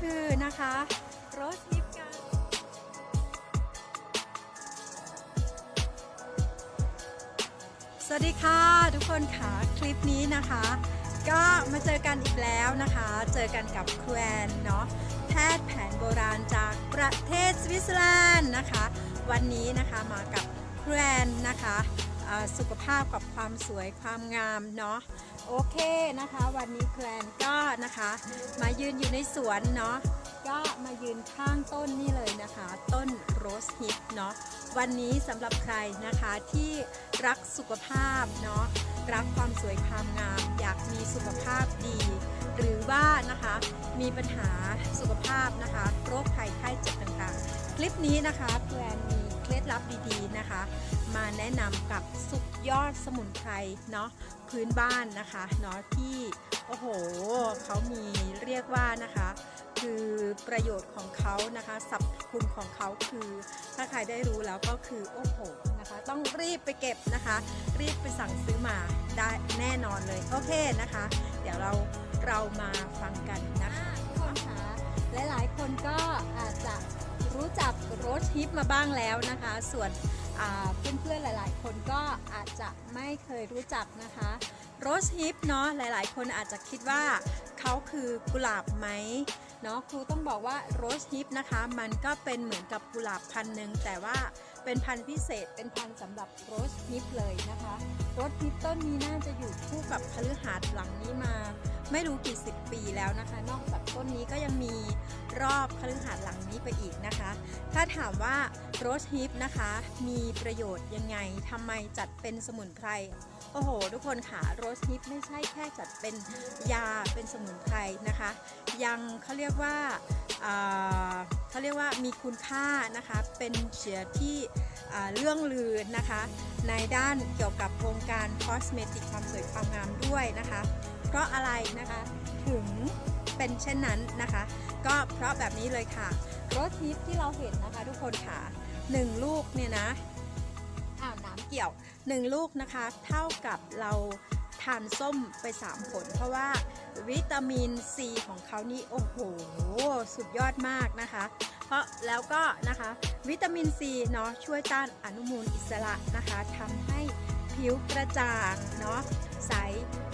คือนะคะโรสฮิปกันสวัสดีค่ะทุกคนค่ะคลิปนี้นะคะ ก็มาเจอกันอีกแล้วนะคะ เจอกันกับครูแอนเนาะแพทย์แผนโบราณจากประเทศสวิตเซอร์แลนด์นะคะ วันนี้นะคะมากับครูแอนนะคะ สุขภาพกับความสวยความงามเนาะโอเคนะคะ วันนี้แครูแอนก็นะคะ มายืนอยู่ในสวนเนาะก็มายืนข้างต้นนี่เลยนะคะ ต้นโรสฮิปเนาะวันนี้สำหรับใครนะคะที่รักสุขภาพเนาะรักความสวยความงาม อยากมีสุขภาพดี หรือว่านะคะมีปัญหาสุขภาพนะคะ โรคภัยไข้เจ็บต่างๆ คลิปนี้นะคะแพรนมี ล็ดลับดีๆนะคะ มาแนะนำกับสุดยอดสมุนไพรเนาะพื้นบ้านนะคะเนาะที่โอ้โหเขามีเรียกว่านะคะ คือประโยชน์ของเขานะคะสรรพคุณของเขาคือ ถ้าใครได้รู้แล้วก็คือโอ้โหนะคะ ต้องรีบไปเก็บนะคะ รีบไปสั่งซื้อมาได้แน่นอนเลยโอเคนะคะ เดี๋ยวเราเรามาฟังกันนะคะทุกคะหลายๆคนก็อา รู้จักโรสฮิปมาบ้างแล้วนะคะ ส่วนเพื่อนๆหลาย ๆ คนก็อาจจะไม่เคยรู้จักนะคะโรสฮิปเนาะหลายๆ คนอาจจะคิดว่าเขาคือกุหลาบไหมเนาะครูต้องบอกว่าโรสฮิปนะคะ มันก็เป็นเหมือนกับกุหลาบพันหนึ่งแต่ว่าเป็นพันธุ์พิเศษเป็นพันธุ์สำหรับโรสฮิปเลยนะคะโรสฮิปต้นนี้น่าจะอยู่คู่กับคฤหาสน์หลังนี้มา ไม่รู้กี่สิบปีแล้วนะคะ นอกจากต้นนี้ก็ยังมีรอบ คฤหาสน์หลังนี้ไปอีกนะคะ ถ้าถามว่าโรสฮิปนะคะ มีประโยชน์ยังไงทำไมจัดเป็นสมุนไพรโอ้โห ทุกคนค่ะโรสฮิปไม่ใช่แค่จัดเป็นยาเป็นสมุนไพรนะคะ ยังเขาเรียกว่าเขาเรียกว่ามีคุณค่านะคะ เป็นเชื้อที่เรื่องลือนะคะ ในด้านเกี่ยวกับวงการคอสเมติกความสวยความงามด้วยนะคะ เพราะอะไรนะคะถึง เป็นเช่นนั้นนะคะ ก็เพราะแบบนี้เลยค่ะรสทิปที่เราเห็นนะคะทุกคนค่ะหนึ่งลูกเนี่ยนะอ้าวน้ำเกี่ยวหนึ่งลูกนะคะ เท่ากับเราทานส้มไป 3 ผล เพราะว่าวิตามินซีของเขานี่โอ้โห สุดยอดมากนะคะ เพราะแล้วก็นะคะวิตามินซีเนาะช่วยต้านอนุมูลอิสระนะคะทำให้ผิวกระจ่างเนาะ ใส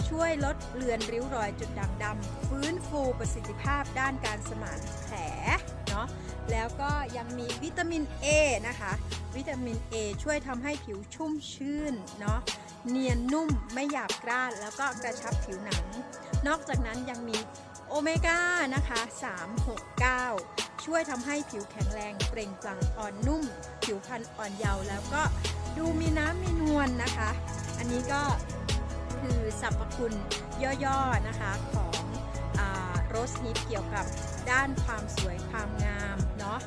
ช่วยลดเลือนริ้วรอยจุดด่างดำฟื้นฟูประสิทธิภาพด้านการสมานแผลเนาะแล้วก็ยังมีวิตามิน A นะคะ วิตามิน A ช่วยทำให้ผิวชุ่มชื่นเนาะเนียนนุ่มไม่หยาบกร้านแล้วก็กระชับผิวหนัง นอกจากนั้นยังมีโอเมก้านะคะ 369 ช่วยทำให้ผิวแข็งแรงเปล่งปลั่งอ่อนนุ่ม ผิวพรรณอ่อนเยาว์แล้วก็ดูมีน้ำมีนวลนะคะ อันนี้ก็ คือสรรพคุณย่อๆนะคะของโรสฮิปเกี่ยวกับด้านความสวยความงามเนาะ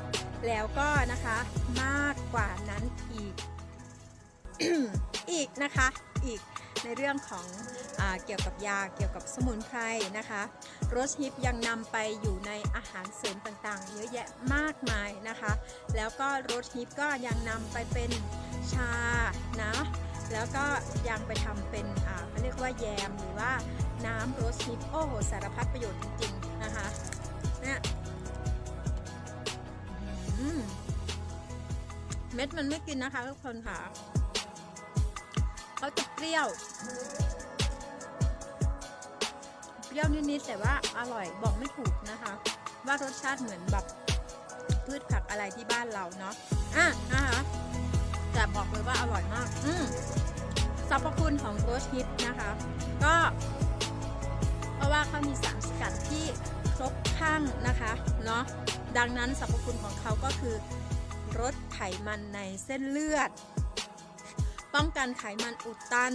แล้วก็นะคะมากกว่านั้นอีก อีกนะคะอีกในเรื่องของอเกี่ยวกับยาเกี่ยวกับสมุนไพรนะคะโรสฮิปยังนำไปอยู่ในอาหารเสริมต่างๆ เยอะแยะมากมายนะคะ แล้วก็โรสฮิปก็ยังนำไปเป็นชานะ แล้วก็ยังไปทำเป็นอ่าเขาเรียกว่าแยมหรือว่าน้ำโรสฮิปโอ้โหสารพัดประโยชน์จริงๆนะคะเนี่ยเม็ดมันไม่กินนะคะทุกคนค่ะเขาจะเปรี้ยว เปรี้ยวนิดๆแต่ว่าอร่อยบอกไม่ถูกนะคะ ว่ารสชาติเหมือนแบบพืชผักอะไรที่บ้านเราเนาะอะนะคะแต่บอกเลยว่าอร่อยมาก อืม สรรพคุณของโรสฮิปนะคะ ก็เพราะว่าเขามีสารสกัดที่ครบครังนะคะเนาะดังนั้นสรรพคุณของเขาก็คือลดไขมันในเส้นเลือด ป้องกันไขมันอุดตัน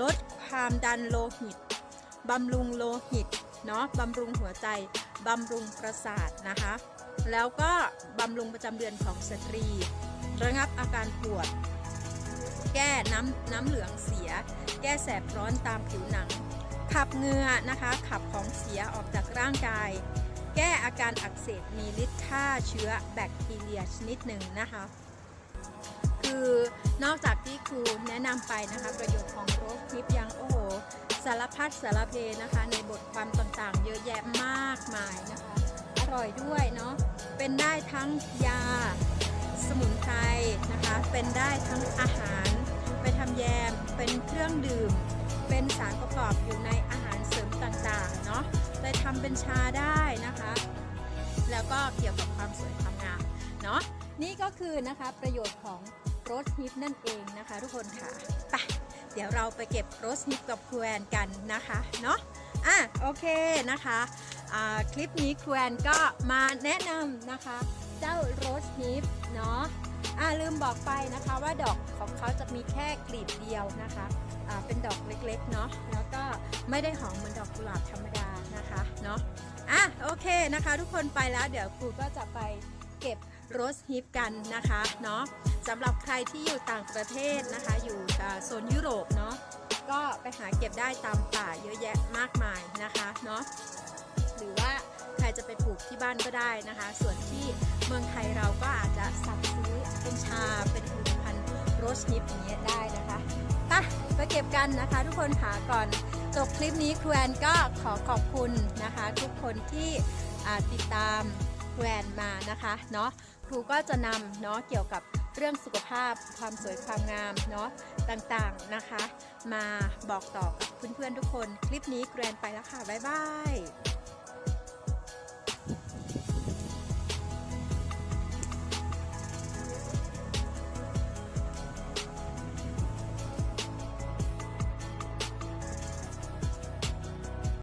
ลดความดันโลหิตบำรุงโลหิตเนาะบำรุงหัวใจบำรุงประสาทนะคะ แล้วก็บำรุงประจำเดือนของสตรี ระงับอาการปวด แก้น้ำน้ำเหลืองเสีย แก้แสบร้อนตามผิวหนัง ขับเหงื่อนะคะ ขับของเสียออกจากร่างกาย แก้อาการอักเสบมีฤทธิ์ฆ่าเชื้อแบคทีเรียชนิดหนึ่งนะคะ คือนอกจากที่ครูแนะนำไปนะคะประโยชน์ของโรสทิปยังโอ้โหสารพัดสารเพนะคะ ในบทความต่างๆ เยอะแยะมากมายนะคะ อร่อยด้วยเนาะเป็นได้ทั้งยาสมุนไพรนะคะ เป็นได้ทั้งอาหาร ทำแยม เป็นเครื่องดื่ม เป็นสารประกอบอยู่ในอาหารเสริมต่างๆเนาะไปทำเป็นชาได้นะคะ แล้วก็เกี่ยวกับความสวยความงามเนาะนี่ก็คือนะคะประโยชน์ของโรสฮิปนั่นเองนะคะ ทุกคนค่ะไปเดี๋ยวเราไปเก็บโรสฮิปกับครูแอนกันนะคะเนาะอะโอเคนะคะอ่าคลิปนี้ครูแอนก็มาแนะนำนะคะ เจ้าโรสฮิปเนาะ อ่าลืมบอกไปนะคะว่าดอกของเขาจะมีแค่กลีบเดียวนะคะอ่าเป็นดอกเล็กๆเนาะแล้วก็ไม่ได้หอมเหมือนดอกกุหลาบธรรมดานะคะเนาะอะโอเคนะคะ ทุกคนไปแล้วเดี๋ยวครูก็จะไปเก็บโรสฮิปกันนะคะเนาะสำหรับใครที่อยู่ต่างประเทศนะคะ อยู่โซนยุโรปเนาะก็ไปหาเก็บได้ตามป่าเยอะแยะมากมายนะคะเนาะหรือว่าใครจะไปปลูกที่บ้านก็ได้นะคะ ส่วนที่ เมืองไทยเราก็อาจจะสั่งซื้อเป็นชาเป็นผลิตภัณฑ์โรสฮิปอย่างเงี้ยได้นะคะไปไปเก็บกันนะคะทุกคนค่ะก่อนจบคลิปนี้ครูแอนก็ขอขอบคุณนะคะ ทุกคนที่ติดตามครูแอนมานะคะเนาะครูก็จะนำเนาะเกี่ยวกับเรื่องสุขภาพความสวยความงามเนาะต่างๆนะคะ มาบอกต่อกับเพื่อนๆทุกคน คลิปนี้ครูแอนไปแล้วค่ะ บ๊ายบาย